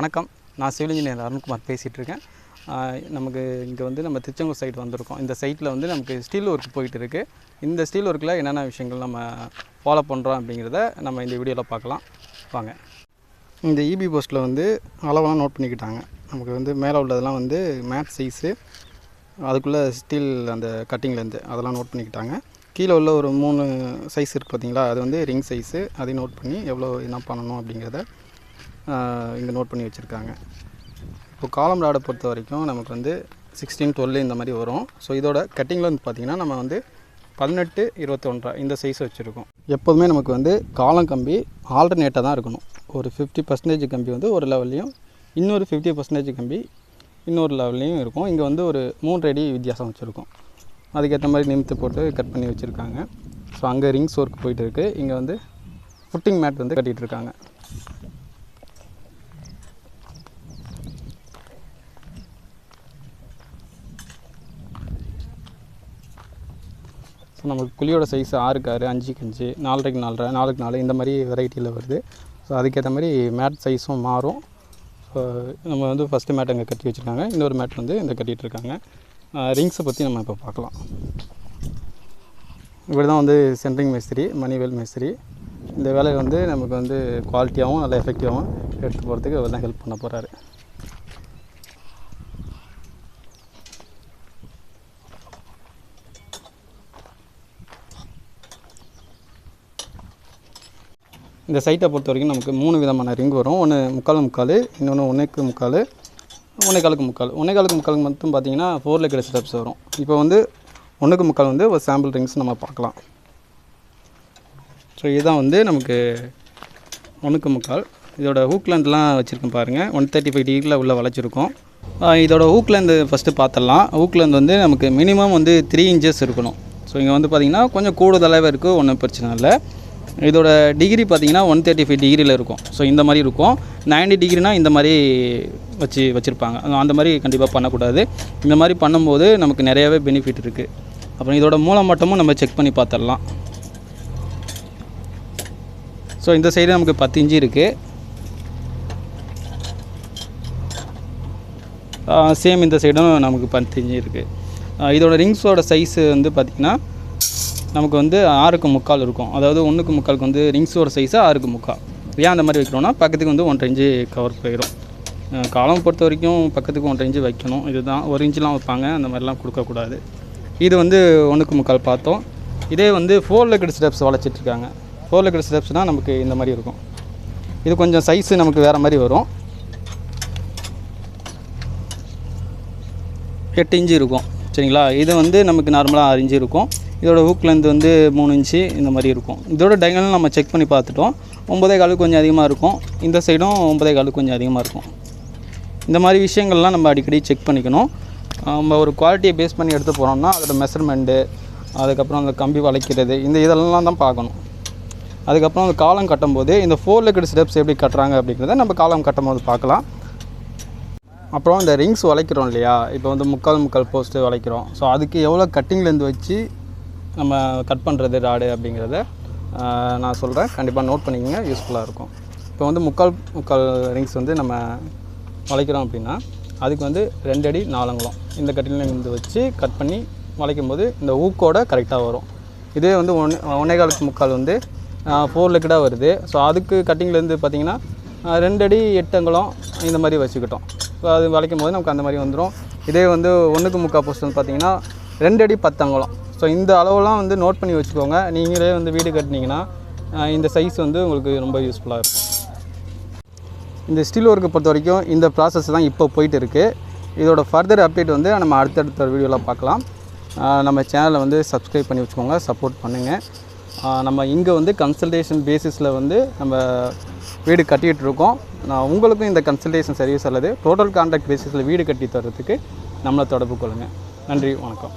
வணக்கம். நான் civil engineer Arunkumar பேசிகிட்டு இருக்கேன் நமக்கு இங்கே வந்து நம்ம திருச்செங்கூர் சைட் வந்திருக்கோம். இந்த சைட்டில் வந்து நமக்கு ஸ்டீல் ஒர்க் போயிட்டு இருக்குது இந்த ஸ்டீல் ஒர்க்கில் என்னென்ன விஷயங்கள் நம்ம ஃபாலோ பண்ணுறோம் அப்படிங்கிறத நம்ம இந்த வீடியோவில் பார்க்கலாம். வாங்க. இந்த இபி போஸ்ட்டில் வந்து அளவெல்லாம் நோட் பண்ணிக்கிட்டாங்க. நமக்கு வந்து மேலே உள்ளதெல்லாம் வந்து மேட் சைஸு அதுக்குள்ளே ஸ்டீல் அந்த கட்டிங்லேருந்து அதெல்லாம் நோட் பண்ணிக்கிட்டாங்க. கீழே உள்ள ஒரு மூணு சைஸ் இருக்குது பார்த்தீங்களா அது வந்து ரிங் சைஸு அதையும் நோட் பண்ணி எவ்வளோ என்ன பண்ணணும் அப்படிங்கிறத இங்கே நோட் பண்ணி வச்சுருக்காங்க. இப்போ காலம் ராடை பொறுத்த வரைக்கும் நமக்கு வந்து சிக்ஸ்டீன் டுவெல் இந்த மாதிரி வரும். ஸோ இதோட கட்டிங்கில் வந்து பார்த்திங்கன்னா நம்ம வந்து பதினெட்டு இருபத்தொன்றா இந்த சைஸ் வச்சுருக்கோம். எப்போதுமே நமக்கு வந்து காலம் கம்பி ஆல்டர்னேட்டாக தான் இருக்கணும். ஒரு ஃபிஃப்டி பர்சன்டேஜ் கம்பி வந்து ஒரு லெவல்லையும் இன்னொரு ஃபிஃப்டி பர்சன்டேஜ் கம்பி இன்னொரு லெவல்லையும் இருக்கும். இங்கே வந்து ஒரு மூன்று அடி வித்தியாசம் வச்சுருக்கோம். அதுக்கேற்ற மாதிரி நிமித்து போட்டு கட் பண்ணி வச்சுருக்காங்க. ஸோ அங்கே ரிங்ஸ் ஒர்க் போயிட்டு இருக்குது இங்கே வந்து ஃபுட்டிங் மேட் வந்து கட்டிகிட்டு இருக்காங்க. ஸோ நமக்கு குழியோட சைஸ் ஆறுக்கு ஆறு அஞ்சுக்கு அஞ்சு நாலரைக்கு நாலரை நாலுக்கு நாலு இந்த மாதிரி வெரைட்டியில் வருது. ஸோ அதுக்கேற்ற மாதிரி மேட் சைஸும் மாறும். ஸோ நம்ம வந்து ஃபஸ்ட்டு மேட் அங்கே கட்டி வச்சுருக்காங்க. இன்னொரு மேட் வந்து இந்த கட்டிகிட்டு இருக்காங்க. ரிங்ஸை பற்றி நம்ம இப்போ பார்க்கலாம். இவர் தான் வந்து சென்ட்ரிங் மேஸ்திரி மணிவேல் மேஸ்திரி. இந்த வேலையை வந்து நமக்கு வந்து குவாலிட்டியாகவும் நல்ல எஃபெக்டிவாகவும் எடுத்து போகிறதுக்கு அவர் தான் ஹெல்ப் பண்ண போகிறாரு இந்த சைட்டை பொறுத்த வரைக்கும் நமக்கு மூணு விதமான ரிங் வரும். ஒன்று முக்கால் முக்கால் இன்னொன்று ஒன்றுக்கு முக்கால் ஒன்றைக்காலுக்கு முக்கால். ஒன்றைக்காலுக்கு முக்காலுக்கு மட்டும் பார்த்தீங்கன்னா ஃபோர் லெக்கட் ஸ்டெப்ஸ் வரும். இப்போ வந்து ஒன்றுக்கு முக்கால் வந்து ஒரு சாம்பிள் ரிங்ஸ் நம்ம பார்க்கலாம். ஸோ இதுதான் வந்து நமக்கு ஒன்றுக்கு முக்கால். இதோட ஹூக்லேண்ட்லாம் வச்சுருக்கோம் பாருங்கள் ஒன் தேர்ட்டி ஃபைவ் டிகிரியில் உள்ளே வளைச்சிருக்கோம். இதோட ஹூக்லேருந்து ஃபஸ்ட்டு பார்த்துடலாம். ஹூக்லேருந்து வந்து நமக்கு மினிமம் வந்து த்ரீ இன்ச்சஸ் இருக்கணும். ஸோ இங்கே வந்து பார்த்திங்கன்னா கொஞ்சம் கூடுதலாகவே இருக்குது ஒன்றும் பிரச்சனை இல்லை. இதோட டிகிரி பார்த்தீங்கன்னா ஒன் தேர்ட்டி ஃபைவ் டிகிரியில் இருக்கும். ஸோ இந்த மாதிரி இருக்கும். 90 டிகிரினா இந்த மாதிரி வச்சு வச்சுருப்பாங்க. அந்த மாதிரி கண்டிப்பாக பண்ணக்கூடாது. இந்த மாதிரி பண்ணும்போது நமக்கு நிறையாவே பெனிஃபிட் இருக்குது அப்புறம் இதோட மூலம் மட்டமும் நம்ம செக் பண்ணி பார்த்துடலாம். ஸோ இந்த சைடு நமக்கு பத்து இஞ்சி இருக்குது சேம் இந்த சைடும் நமக்கு பத்து இஞ்சி இருக்குது இதோட ரிங்ஸோட சைஸு வந்து பார்த்திங்கன்னா நமக்கு வந்து ஆறுக்கு முக்கால் இருக்கும். அதாவது ஒன்றுக்கு முக்காலுக்கு வந்து ரிங்ஸோட சைஸாக ஆறுக்கு முக்கால். ஏன் அந்த மாதிரி வைக்கிறோன்னா பக்கத்துக்கு வந்து ஒன்றரை இன்ச்சு கவர் போயிடும் காலம் பொறுத்த வரைக்கும் பக்கத்துக்கு ஒன்றரை இன்ச்சு வைக்கணும். இதுதான் ஒரு இன்ச்சுலாம் வைப்பாங்க. அந்த மாதிரிலாம் கொடுக்கக்கூடாது இது வந்து ஒன்றுக்கு முக்கால் பார்த்தோம். இதே வந்து ஃபோர் லெக்கட் ஸ்டெப்ஸ் வளைச்சிட்ருக்காங்க ஃபோர் லெக்கட் ஸ்டெப்ஸ்னால் நமக்கு இந்த மாதிரி இருக்கும். இது கொஞ்சம் சைஸு நமக்கு வேறு மாதிரி வரும். எட்டு இன்ச்சு இருக்கும். சரிங்களா? இது வந்து நமக்கு நார்மலாக ஆறு இருக்கும். இதோட ஹூக் லென்த் வந்து மூணு இன்ச்சு இந்த மாதிரி இருக்கும். இதோட டைங்கல் நம்ம செக் பண்ணி பார்த்துட்டோம். ஒம்பதே காலுக்கு கொஞ்சம் அதிகமாக இருக்கும். இந்த சைடும் ஒம்பதே காலுக்கு கொஞ்சம் அதிகமாக இருக்கும். இந்த மாதிரி விஷயங்கள்லாம் நம்ம அடிக்கடி செக் பண்ணிக்கணும். நம்ம ஒரு குவாலிட்டியை பேஸ் பண்ணி எடுத்து போகிறோம்னா அதோட மெஷர்மெண்ட்டு அதுக்கப்புறம் அந்த கம்பி வளைக்கிறது இந்த இதெல்லாம் தான் பார்க்கணும். அதுக்கப்புறம் அந்த காலம் கட்டும்போது இந்த ஃபோர் லெக்கட் ஸ்டெப்ஸ் எப்படி கட்டுறாங்க அப்படிங்கிறத நம்ம காலம் கட்டும் போது பார்க்கலாம். அப்புறம் இந்த ரிங்ஸ் வளைக்கிறோம் இல்லையா? இப்போ வந்து முக்கால் முக்கால் போஸ்ட்டு வளைக்கிறோம். ஸோ அதுக்கு எவ்வளோ கட்டிங்லேருந்து வச்சு நம்ம கட் பண்ணுறது ராடு அப்படிங்கிறத நான் சொல்கிறேன் கண்டிப்பாக நோட் பண்ணிக்கங்க. யூஸ்ஃபுல்லாக இருக்கும். இப்போ வந்து முக்கால் முக்கால் ரிங்ஸ் வந்து நம்ம வளைக்கிறோம் அப்படின்னா அதுக்கு வந்து ரெண்டு அடி நாலங்குளம். இந்த கட்டிங்லேருந்து வச்சு கட் பண்ணி வளைக்கும் போது இந்த ஊக்கோட கரெக்டாக வரும். இதே வந்து ஒன் ஒன்னே காலுக்கு முக்கால் வந்து ஃபோர் லெக்கடாக வருது. ஸோ அதுக்கு கட்டிங்லேருந்து பார்த்திங்கன்னா ரெண்டு அடி எட்டு அங்குலம் இந்த மாதிரி வச்சுக்கிட்டோம். ஸோ அது வளைக்கும் போது நமக்கு அந்த மாதிரி வந்துடும் இதே வந்து ஒன்றுக்கு முக்கால் போஸ்ட் வந்து பார்த்தீங்கன்னா ரெண்டு அடி பத்தங்குளம். ஸோ இந்த அளவெல்லாம் வந்து நோட் பண்ணி வச்சுக்கோங்க. நீங்களே வந்து வீடு கட்டினீங்கன்னா இந்த சைஸ் வந்து உங்களுக்கு ரொம்ப யூஸ்ஃபுல்லாக இருக்கும். இந்த ஸ்டீல் ஒர்க்கை பொறுத்த வரைக்கும் இந்த ப்ராசஸ் தான் இப்போ போயிட்டு இருக்குது இதோட ஃபர்தர் அப்டேட் வந்து நம்ம அடுத்தடுத்த வீடியோவில் பார்க்கலாம். நம்ம சேனலை வந்து சப்ஸ்கிரைப் பண்ணி வச்சுக்கோங்க சப்போர்ட் பண்ணுங்கள் நம்ம இங்கே வந்து கன்சல்டேஷன் பேசிஸில் வந்து நம்ம வீடு கட்டிகிட்டு இருக்கோம். நான் உங்களுக்கும் இந்த கன்சல்டேஷன் சர்வீஸ் அல்லது டோட்டல் கான்டாக்ட் பேசிஸில் வீடு கட்டி தர்றதுக்கு நம்மளை தொடர்பு கொள்ளுங்கள் நன்றி வணக்கம்.